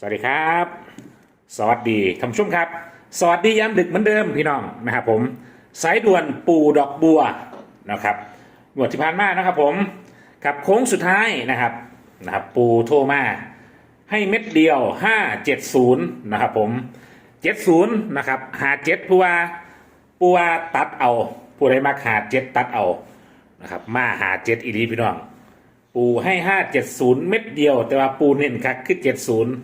สวัสดีครับ สวัสดีท่านผู้ชมครับ สวัสดียามดึกเหมือนเดิมพี่น้องนะครับผมสายด่วนปู่ดอกบัวนะครับงวดที่ผ่านมานะครับผมกับโค้งสุดท้ายนะครับนะครับปูโทรมาให้เม็ดเดียว 570นะครับผม70นะครับหาเจ็ดผู้ว่าผู้ว่าตัดเอาผู้ใดมาหาเจ็ดตัดเอานะครับมาหาเจ็ดอีรีพี่น้อง ปูให้ห้าเจ็ดศูนย์เม็ดเดียว แต่ว่าปูเน้นคักคือเจ็ดศูนย์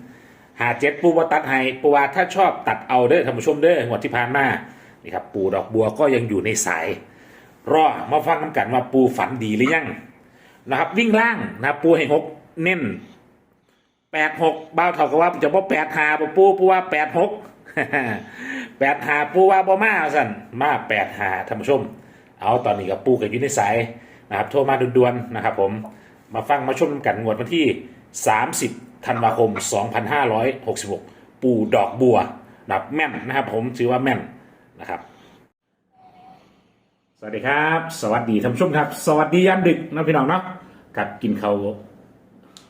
หาเจ็ดปูว่าตัดให้ปูว่าถ้าชอบตัดเอาเด้อท่านผู้ชมเด้องวดที่ผ่านมานี่ครับปูดอกบัวก็ยังอยู่ในสาย รอมาฟังกันกันว่าปูฝันดีหรือยังนะครับ วิ่งล่างนะปูให้หกเน้นแปดหกบ้าเท่ากับว่าจะบ่แปดหาปูปูว่าแปดหกแปดหาปูว่าบ่มาสั่นมาแปดหาท่านผู้ชม เอาตอนนี้กับปูกับยู่ในสายนะครับโทรมาด่วนๆนะครับ ผมมาฟังมาชมกันงวดวันที่30 ธันวาคม 2566 ปู่ดอกบัวนับแม่นนะครับผมถือว่าแม่นนะครับ สวัสดีครับ สวัสดีท่านผู้ชมครับ สวัสดียามดึกนะพี่น้องเนาะกับกินเขาว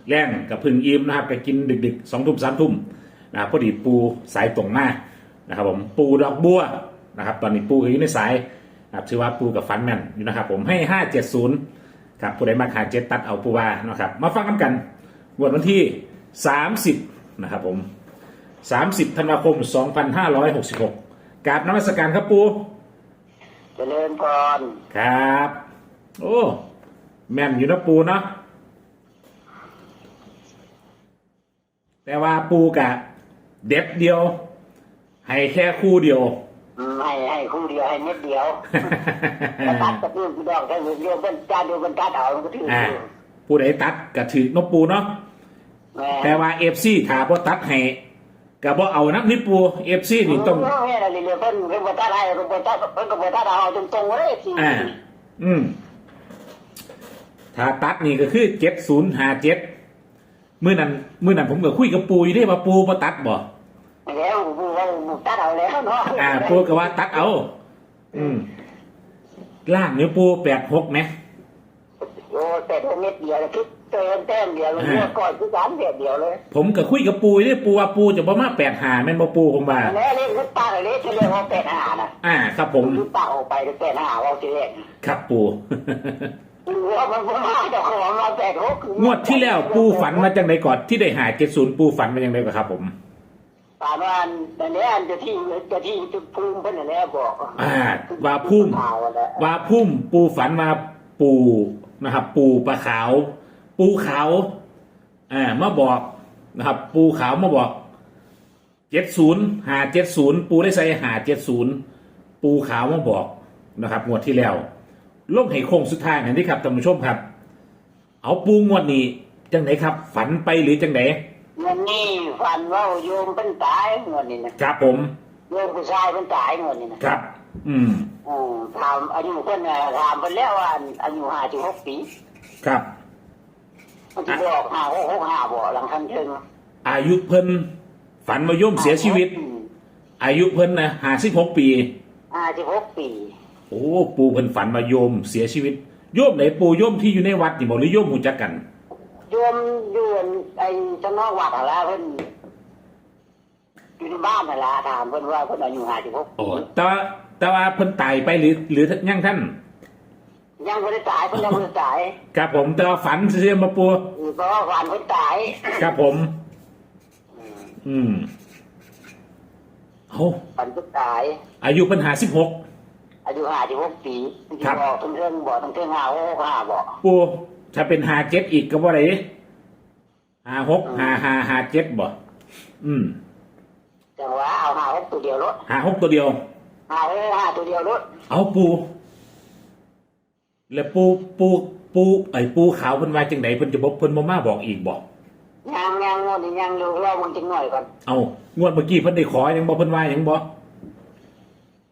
แรงกับพึ่งอิ่มนะครับไปกินดึกๆสองทุ่มสามทุ่มนะครับพอดีปูสายตรงหน้านะครับผมปูดอกบัวนะครับตอนนี้ปูก็อยู่ในสายนะครับถือว่าปูกับฟันแม่นอยู่นะครับผมให้ห้าเจ็ดศูนย์ครับผู้ใดมาหาเจ็ดตัดเอาปูว่านะครับมาฟังกันกันงวดวันที่ สามสิบนะครับผมสามสิบธันวาคมสองพันห้าร้อยหกสิบหกกราบนมัสการครับปูเจริญพรครับ โอ้ แม่นอยู่นะปูเนาะแต่ว่าปูกะ เด็ดเดียว ให้แค่คู่เดียวอืมให้ให้คู่เดียวให้เม็ดเดียวกระตัดกระตื้นกระดอกได้เดียวเป็นจานเดียวเป็นจานเอามันก็ถืออ่าผู้ใดตัดกะถือนกปูเนาะ แม่แต่ว่าเอฟซีถาบ่ตัดให้กะบ่เอานักนิดปูเอฟซีนี่ต้องเแม่อะไรเรียกเพิ่นเพิ่นบ่ตัดให้เพิ่นบ่ตัดเพิ่นก็บ่ตัดเอาตรงๆเลยสิอ่าอืมถ้าตัดนี่ก็คือเจ็ดศูนย์หาเจ็ดมื่อนั้นมื่อนั้นผมก็คุยกับปูอยู่เด้ว่าปูบ่ตัดบ่แล้วผู้ว่าตัดเอาแล้วเนาะอ่าปูก็ว่าตัดเอา อืมล่างนิ้วปูแปดหกไหมโอ้แต่ตัวเม็ดเดียวคิด เติมแต้มเดียวเลยเมื่อก่อนคือสามเดียวเดียวเลย ผมก็คุยกับปูอยู่เด้ปูว่าปูจะบ่มาแปดหาแม่นบ่ปูผมว่าแล้วเล่นคือตาเลยที่เรียกว่าเป็ดอาหารน่ะอ่า ครับผมคือตาออกไปเป็ดอาหารว่าสิเล่นครับปูว่ามันบ่มาเจ้าของมาแปดหกงวดที่แล้วปูฝันมาจังไดก่อนที่ได้หาเจ็ดศูนย์ปูฝันมาจังไดก่อนครับ ผมป่านว่าอันนี้อันจะที่จะที่จุดภูมิเพิ่นนั่นแหละบอก อ่าว่าพุ่มข่าวนั่นแหละว่าพุ่มปูฝันมาปูนะครับ ปูปลาขาว ปูขาวอ่ามาบอกนะครับ ปูขาวมาบอกเจ็ดศูนย์หาเจ็ดศูนย์ปูได้ใส่หาเจ็ดศูนย์ปูขาวมาบอกนะครับงวดที่แล้วลงให้โค้งสุดท้ายนั่นนี่ครับท่านผู้ชมครับ เอาปูงวดนี้จังไหนครับ ฝันไปหรือจังไหนเงินนี่ฟันว่าโยมเป็นตายเงินนี่นะครับผมโยมผู้ชายเป็นตายเงินนี่นะครับ อืมอืมถามอายุเพิ่นน่ะถามเพิ่นแล้วว่าอายุห้าสิบหกปี ครับ มันจะบอกห้าหกหกห้าบ่หลังคันเชิงอายุเพิ่นฝันมาย่มเสียชีวิต อายุเพิ่นนะห้าสิบหกปีห้าสิบหกปี โอ้ปูเพิ่นฝันมาโยมเสียชีวิตโยมไหนปูโยมที่อยู่ในวัดนี่บอกหรือโยมหูจักกันโยมอยู่ไอ้จังนอกวัดอะไรเพิ่นอยู่ในบ้านนั่นล่ะถามเพิ่นว่าเพิ่นอายุห้าสิบหกโอ้แต่ว่าแต่ว่าเพิ่นตายไปหรือหรือยังท่าน ยังไม่ได้ตายเพิ่นยังไม่ได้ตายครับผมแต่ว่าฝันเสียมาปูเพราะว่าฝันเพิ่นตายครับผม อืมเอาฝันเพิ่นตาย อายุเพิ่นหาสิบหกอายุห้าสิบหกปีที่ครับบอกทั้งเรื่องบอกทั้งเรื่องห้าหกห้าบอกปูถ้าเป็นหาเจ็ดอีกก็บ่ได้เด้หาหกหาหาหาเจ็ดบ่อืมจังหวะเอาห้าหกตัวเดียวรถหาหกตัวเดียวห้าหกห้าตัวเดียวรถเอาปู แล้วปูปูปูไอ้ปูขาวเพิ่นว่าจังไดเพิ่นจะบอกเพิ่นบ่มาบอกอีกบอกยังยังงวดนี้ยังดูรอมึงจังหน่อยก่อนเอางวดเมื่อกี้เพิ่นได้ขอหยังบ่เพิ่นว่าหยังบ่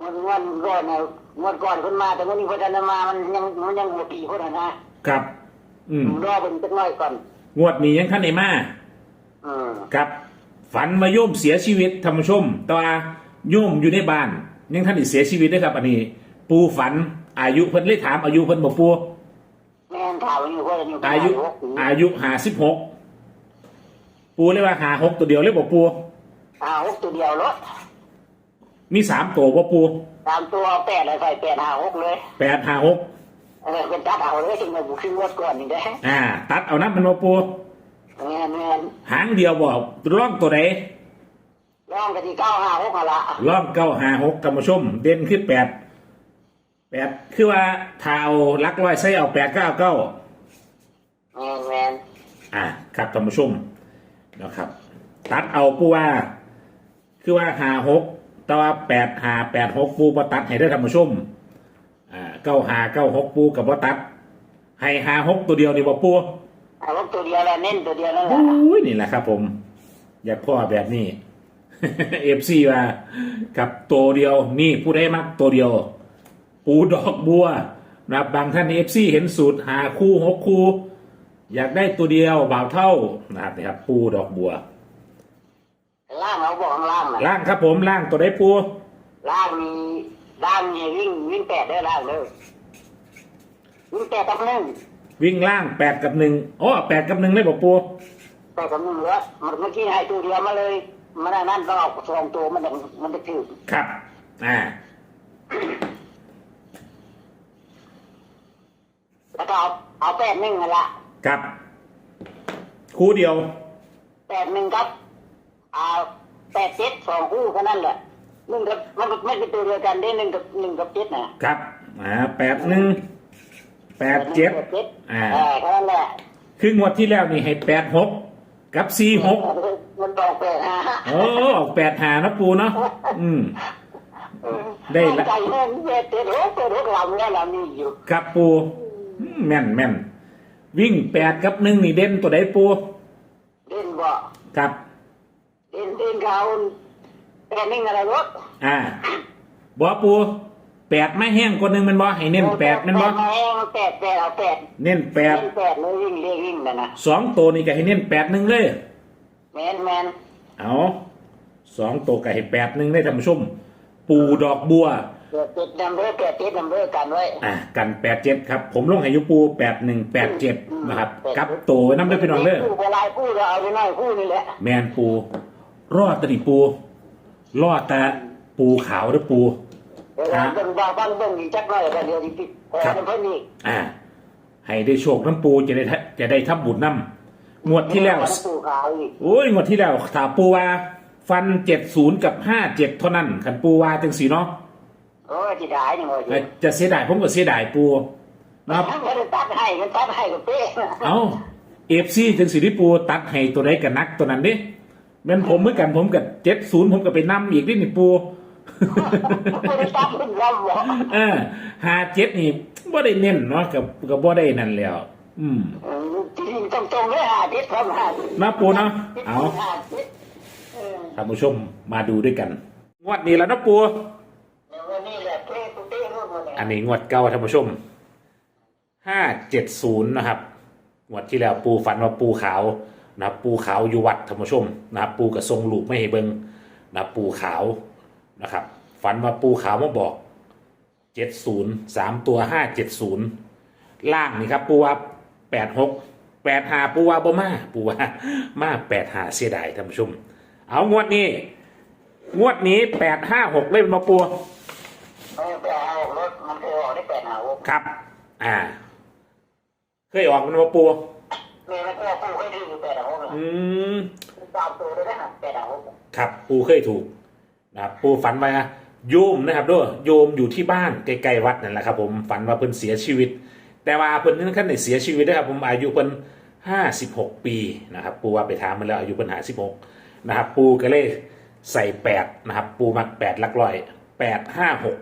งวดงวดก่อนเนี่ยงวดก่อนคนมาแต่งวดนี้คนจะมามันยังมันยังหัวปีคนน่ะนะครับ อืมรอมึงจังหน่อยก่อนงวดนี้ยังท่านได้มาอืมครับ ฝันมาโยมเสียชีวิตท่านผู้ชมแต่ว่าโยมอยู่ในบ้าน ยังท่านได้เสียชีวิตเด้ครับ อันนี้ ปูฝัน อายุเพิ่นเลยถามอายุเพิ่นบ่ปูแม่นถามว่าอยู่คนอายุ อายุห้หกปีอายุ56ปูเรียกว่าหาหกตัวเดียวเลยบอกปูหาหกตัวเดียวรถมีสามตัวบ่ปูตามตัวแปดอะไรใส่แปดหาหกเลยแปดหาหกเออเป็นตัดเอาเลยถึงมาบุกขึ้นงวดก่อนนี่ได้อ่า ตัดเอานะมันบ่ปูเงี้ยเงี้ยหางเดียวบอกร่องตัวไหนร่องกันที่เก้าหาหกอะละร่องเก้าหาหกท่านผู้ชม เด่นขึ้นแปด แปดคือว่าถ้าเอาลักร้อยใส่เอาแปดเก้าเก้าเงี้ยเงี้ยอ่าครับท่านผู้ชมนะครับ ตัดเอาปูว่า คือว่าหาหกแต่ว่าแปดหาแปดหกปูบ่ตัดให้ได้อท่านผู้ชมอ่าเก้าหาเก้าหกปูกับบ่ตัด ให้หาหกตัวเดียวนี่บ่ปูหาหกตัวเดียวแล้วเน้นตัวเดียวนั่นแหละอุ้ยนี่แหละครับผม อยากพ่อแบบนี้ เอฟซีว่ากับตัวเดียวนี่ผู้ได้มักตัวเดียว ปูดอกบัวนะครับบางท่านเอฟซีเห็นสูตรหาคู่หกคู่ อยากได้ตัวเดียวบ่าวเท่านะครับนะครับปูดอกบัว ล่างเราบอกข้างล่างนะล่างครับผมล่างตัวได้ปูล่างมีล่างมีวิ่งวิ่งแปดเด้อล่างเด้อวิ่งแปดกับหนึ่งวิ่งล่างแปดกับหนึ่งอ๋อแปดกับหนึ่งเลยบอกปูแปดกับหนึ่งเหลือมันเมื่อกี้ให้ตัวเดียวมาเลยมันได้นั่นต้องเอาสองตัวมันถึงมันจะถือครับอ่า แล้วก็เอาเอาแปดหนึ่งนั่นละครับ คู่เดียว แปดหนึ่งครับเอาแปดเจ็ดสองคู่แค่นั้นแหละหนึ่งกับมันไม่เป็นตัวเดียวกันได้หนึ่งกับหนึ่งกับเจ็ดนะครับอ่าแปดหนึ่งแปดเจ็ดแปเจ็ดอ่าเออแค่นั้นแหละคืองวดที่แล้วนี่ให้แปดหกกับสี่หกมันบอกแปดฮะโอ้ออกแปดหานะปูเนาะอืมได้ละใจแม่นแปดเจ็ดโอ้แปดหกลำแล้วลำนี้อยู่ครับปูอืม แม่นแม่นวิ่งแปดกับหนึ่งนี่เด่นตัวใดปูเล่นบ่ครับเล่นเล่นเขาแปดหนึ่งอะไรรถอ่าบอปูแปดไม่แห้งคนหนึ่งแมันบอให้เน้นแปดแมันบอแปดมาเองแปดแปดเอาแปดเน้นแปดเล่นแปดเลยวิ่งเรียกวิ่งนะนะสองตัวนี่ก็ให้เน้นแปดหนึ่งเลยแมนแมนเอาสองตัวก็ให้แปดหนึ่งได้ท่านผู้ชมปูดอกบัว แปดเจ็ดนำเบอร์แปดเจ็ดนำเบอร์กันไว้อ่ากันแปดเจ็ดครับ ผมลงให้อยุปูแปดหนึ่งแปดเจ็ดนะครับกับตัวไว้น้ำได้พี่น้องเด้อคู่เวลาคู่เราเอาไปน้อยคู่นี่แหละแมนปูรอดตะดิปูรอดแต่ปูขาวหรือปู เวลาเบิ่งบางบางเบิ่งอีกจักหน่อยก็เดี๋ยวที่ติดขอครับ เพิ่นอีกอ่า ให้ได้โชคน้ำปูจะได้ทะจะได้ทับบุญน้ำงวดที่แล้วคู่ขาวอีกโอ้ยงวดที่แล้วถามปูว่า ฟันเจ็ดศูนย์กับห้าเจ็ดเท่านั้นขันปูว่าจังสีเนาะ โอ้ยที่ได้นี่โอ้ยเอ้ยจะเสียดายผมก็เสียดายปูนะครับทั้งมันตัดให้มันตัดให้กับเป้เอาเอฟซีจังสีที่ปูตัดให้ตัวใดกับนักตัวนั้นดิแม่นผมเหมือนกันผมกับเจ็ดศูนย์ผมก็ไปนำอีกนิดนี่ปูไม่ได้ตัดขึ้นลำหรอกเออหาเจ็ดนี่บ่ได้เน้นเนาะกับกับบ่ได้นั่นแล้ว อืมเออที่จริงตรงๆเลยหาทิศครับหาทิศนะปูเนาะเอาหาทิศเออท่านผู้ชมมาดูด้วยกัน งวดนี้แล้วนะปู อันนี้งวดเก่าท่านผู้ชมห้าเจ็ดศูนย์นะครับงวดที่แล้วปูฝันว่าปูขาวนะครับปูขาวอยู่วัดท่านผู้ชมนะครับปูกับทรงลูกไม่ให้เบิงนะครับปูขาวนะครับฝันว่าปูขาวมาบอกเจ็ดศูนย์สามตัวห้าเจ็ดศูนย์ล่างนี่ครับปูว่าแปดหกแปดหาปูว่าบ่มาปูว่ามาแปดหาเสียดายท่านผู้ชม เอางวดนี้ งวดนี้แปดห้าหกเล่นมาปูเออไปเอา ครับ อ่า เคยออกมันมาปูเมย์มันก็เอาคู่ให้ถืออยู่แปดหาหกอืมตามตัวเลยนะแปดหาหกครับ ปูเคยถูกนะครับปูฝันว่าโยมนะครับด้วยโยมอยู่ที่บ้านใกล้ๆวัดนั่นแหละครับ ผมฝันว่าเพิ่นเสียชีวิต แต่ว่าเพิ่นนั่นขั้นไหนเสียชีวิตนะครับ ผมอายุเพิ่นห้าสิบหกปีนะครับ ปูว่าไปถามมันแล้วอายุเพิ่นห้าสิบหกนะครับ ปูก็เลยใส่แปดนะครับ ปูมักแปดหลักร้อยแปดห้าหก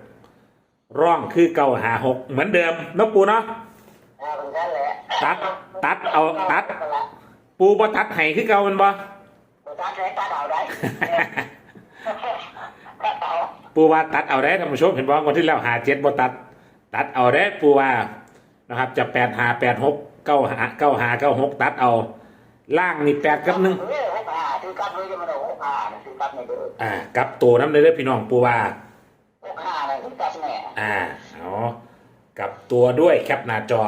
ร่องคือเก่าหาหกเหมือนเดิมเนาะปูเนาะอ่าเป็นกันแหละตัดตัดเอาตัด ปูบ่ตัดให้คือเก่ามันบ่ตัดได้ตัดเอาได้ตัดเอาปูว่าตัดเอาได้ท่านผู้ชมเห็นบ่วันที่แล้วหาเจ็ดบ่ตัด ตัดเอาได้ปูว่านะครับ จะแปดหาแปดหกเก้าหาเก้าหาเก้าหกตัดเอาล่างนี่แปดกับหนึ่งเออหกห้าถือกลับเลยจะมาเอาหกห้าถือกลับในเด้ออ่ากับตัวน้ำเลยเด้อพี่น้องปูว่าหกห้าอะไรถือกลับแน่ อ่าเอากับตัวด้วยแคปหน้าจอ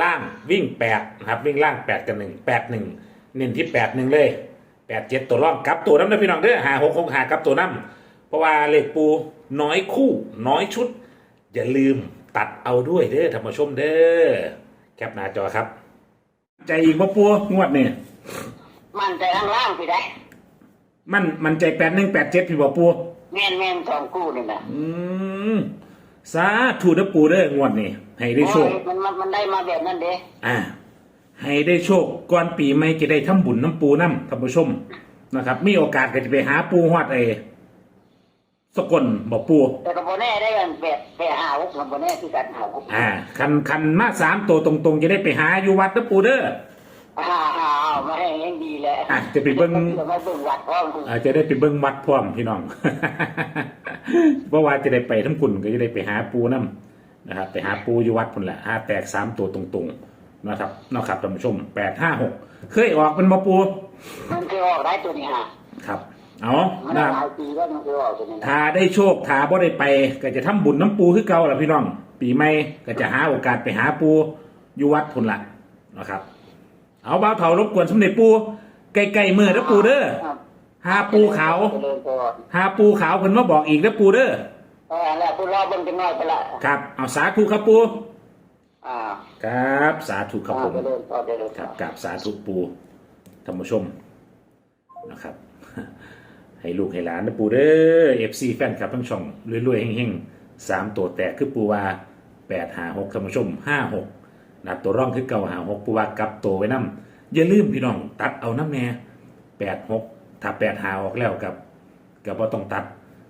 ล่างวิ่งแปดนะครับวิ่งล่างแปดกับหนึ่งแปดหนึ่งเน้นที่แปดหนึ่งเลยแปดเจ็ดตัวร่องกลับตัวน้ำนะพี่น้องเด้อหาหกหกหากลับตัวน้ำเพราะว่าเลขปูน้อยคู่น้อยชุด อย่าลืมตัดเอาด้วยเด้อท่านผู้ชมเด้อแคปหน้าจอครับ ใจอีกบ่ปูงวดนี่มันใจข้างล่างพี่ได้มันมันใจแปดหนึ่งแปดเจ็ดพี่บ่ปูแม่นแม่นสองคู่นี่นะอืม สาธุเด้อปูเด้องวดนี่ให้ได้โชคโอ้ยมันมันมันได้มาแบบนั้นเด้อ่า ให้ได้โชคก่อนปีใหม่จะได้ทำบุญน้ำปูน้ำท่านผู้ชมนะครับ มีโอกาสก็จะไปหาปูฮอดเอสกลบอกปูแต่ก็บ่แน่ได้กันแบบแปดห้าหกมันบ่แน่คือกันห้าหกอ่า คันคันมาสามตัวตรงๆ จะได้ไปหาอยู่วัดนะปูเด้อห้าห้าเอามาให้ยังดีเลย อะจะไปเบิ่งจะมาเบิ่งวัดพร้อมคุณอาจจะได้ไปเบิ้งวัดพร้อมพี่น้อง เพราะว่าจะได้ไปทั้งคุณก็จะได้ไปหาปูน้ำนะครับ ไปหาปูอยู่วัดพุ่นแหละห้าแตกสามตัวตรงๆนะครับเนาะครับท่านผู้ชมแปดห้าหกเคยออกเป็นมาปูมันเคยออกได้ตัวนี้ฮะครับ เอามันนะหลายปีแล้วมันเคยออกตัวนี้นะถ้าได้โชคถ้าบ่ได้ไป ก็จะทำบุญน้ำปูคือเก่าล่ะพี่น้อง ปีใหม่ก็จะหาโอกาสไปหาปูอยู่วัดพุ่นละนะครับ เอาบ่าวเถารบกวนสมเด็จปู ใกล้ๆมือนะปูเด้อครับหาปูขาวเจริญพรหาปูขาวเพิ่นมาบอกอีกนะปูเด้อเออแล้วผู้รอเบิ่งจังน้อยไปละครับเอาสาธุครับปูอ่าครับสาธุครับผม เจริญพรเจริญพครับรกับสาธุปูท่านผู้ชมนะครับ ให้ลูกให้หลานนะปูเด้อเอฟซีแฟนคลับทั้งช่องรวยๆเฮงๆสามตัวแตกคือปูว่าแปดหาหกท่านผู้ชมห้าหกนะตัวร่องคือเก่าหาหกปูว่ากลับตัวไว้นํ อย่าลืมพี่น้องตัดเอาน้ำแน่แปดหกถ้าแปดหาออกแล้วกับกับว่าต้องตัด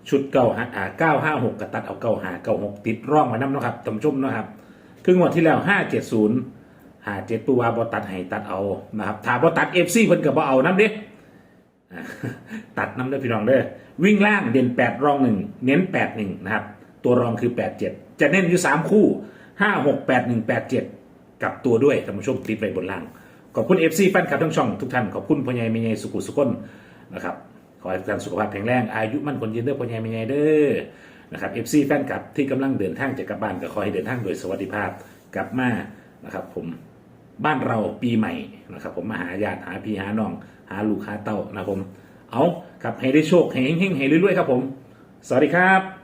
ชุดเก้าหาอ่าเก้าห้าหกกับตัดเอาเก้าหาเก้าหกติดร่องไว้น้ำนะครับท่านผู้ชมนะครับคืองวดที่แล้วห้าเจ็ดศูนย์หาเจ็ดปูว่าบอตัดให้ตัดเอานะครับถ้าบอตัดเอฟซีเพิ่นกับบ่เอาน้ำเด้ตัดน้ำเด้อพี่น้องเด้อวิ่งล่างเด่นแปดรองหนึ่งเน้นแปดหนึ่งนะครับ ตัวรองคือแปดเจ็ดจะเน้นอยู่สามคู่ห้าหกแปดหนึ่งแปดเจ็ดกับตัวด้วยท่านผู้ชมติดไปบนล่าง ขอบคุณเอฟซีแฟนคลับทั้งช่องทุกท่านขอบคุณพ่อใหญ่แม่ใหญ่สุขุสุขนนะครับขอให้ทุกท่านสุขภาพแข็งแรงอายุมั่นคนยืนเด้อพ่อใหญ่แม่ใหญ่เด้อนะครับเอฟซีแฟนคลับที่กำลังเดินทางจะกลับบ้านก็ขอให้เดินทางโดยสวัสดิภาพกลับมานะครับผมบ้านเราปีใหม่นะครับผมมาหาญาติหาพี่หาน้อง หาลูกหาเต้านะครับผมเอาครับให้ได้โชคให้เฮงๆให้รวยๆครับผม สวัสดีครับ